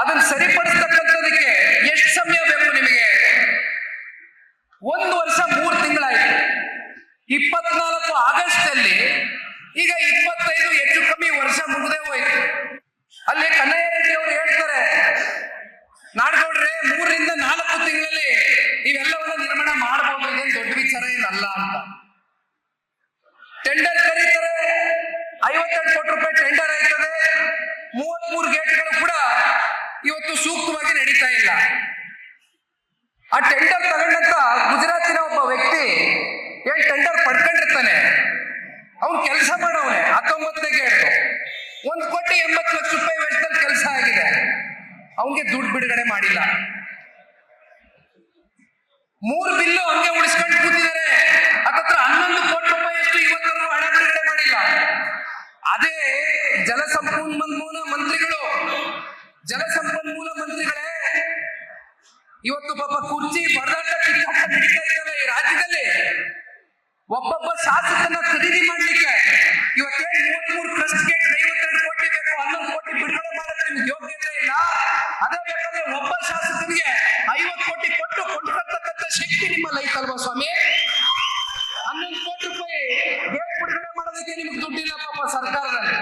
ಅದನ್ನು ಸರಿಪಡಿಸ್ತಕ್ಕಂಥದಕ್ಕೆ ಎಷ್ಟು ಸಮಯ ಬೇಕು ನಿಮಗೆ? ಒಂದು ವರ್ಷ ಮೂರು ತಿಂಗಳಾಯಿತು. ಇಪ್ಪತ್ನಾಲ್ಕು ಆಗಸ್ಟ್ ಅಲ್ಲಿ ಈಗ ಇಪ್ಪತ್ತೈದು ಹೆಚ್ಚು ಕಮ್ಮಿ ವರ್ಷ ಮುಗಿದೇ ಹೋಯ್ತು. ಅಲ್ಲಿ ಕನ್ನಯ್ಯ ರೆಡ್ಡಿ ಅವರು ಹೇಳ್ತಾರೆ, ನಾಡ್ಗೌಡ್ರೆ, ಮೂರರಿಂದ ನಾಲ್ಕು ತಿಂಗಳಲ್ಲಿ ಇವೆಲ್ಲವನ್ನ ನಿರ್ಮಾಣ ಮಾಡಬಹುದು ಏನು ದೊಡ್ಡ ವಿಚಾರ ಏನಲ್ಲ ಅಂತ. ಸೂಕ್ತವಾಗಿ ನಡೀತಾ ಇಲ್ಲ. ಆ ಟೆಂಡರ್ ತಗೊಂಡಂತ ಗುಜರಾತಿನ ಒಬ್ಬ ವ್ಯಕ್ತಿ ಏನ್ ಟೆಂಡರ್ ಪಡ್ಕೊಂಡಿರ್ತಾನೆ. ಅವ್ನು ಕೆಲಸ ಮಾಡವನೆ, ಹತ್ತೊಂಬತ್ತನೇ ಗೇಟ್. ಒಂದು ಕೋಟಿ ಎಂಬತ್ತು ಲಕ್ಷ ರೂಪಾಯಿ ವೆಚ್ಚದಲ್ಲಿ ಕೆಲಸ ಆಗಿದೆ. ಅವನಿಗೆ ದುಡ್ಡು ಬಿಡುಗಡೆ ಮಾಡಿಲ್ಲ. ಮೂರು ಬಿಲ್ಲು ಹಂಗೆ ಉಳಿಸ್ಕೊಂಡು ಕೂತಿದ್ದಾರೆ. ಅದತ್ರ ಹನ್ನೊಂದು ಕೋಟಿ ರೂಪಾಯಿ ಅಷ್ಟು ಇವತ್ತರೂ ಹಣ ಬಿಡುಗಡೆ ಮಾಡಿಲ್ಲ. ಅದೇ ಜಲಸಂಪನ್ಮೂಲ ಮಂತ್ರಿಗಳು ಇವತ್ತು ಪಾಪ ಕುರ್ಚಿ ಬಡದಾಟ ಈ ರಾಜ್ಯದಲ್ಲಿ? ಒಬ್ಬೊಬ್ಬ ಶಾಸಕನ ಖರೀದಿ ಮಾಡ್ಲಿಕ್ಕೆ ಇವತ್ತೇನು ಮೂವತ್ತ್ ಮೂರು ಟ್ರಸ್ಟ್ಗೆ ಐವತ್ತೆರಡು ಕೋಟಿ ಬೇಕು, ಹನ್ನೊಂದು ಕೋಟಿ ಬಿಡುಗಡೆ ಮಾಡಕ್ಕೆ ನಿಮ್ಗೆ ಯೋಗ್ಯತೆ ಇಲ್ಲ? ಅದೇ ಬೇಕಾದ್ರೆ ಒಬ್ಬ ಶಾಸಕನಿಗೆ ಐವತ್ತು ಕೋಟಿ ಕೊಟ್ಟು ಕೊಂಡ್ಕೊಳ್ತಕ್ಕಂಥ ಶಕ್ತಿ ನಿಮ್ಮ ಲೈಫ್ ಅಲ್ವಾ ಸ್ವಾಮಿ? ಹನ್ನೊಂದು ಕೋಟಿ ರೂಪಾಯಿ ಬಿಡುಗಡೆ ಮಾಡೋದಕ್ಕೆ ನಿಮ್ಗೆ ದುಡ್ಡಿಲ್ಲ ಪಾಪ ಸರ್ಕಾರದಲ್ಲಿ.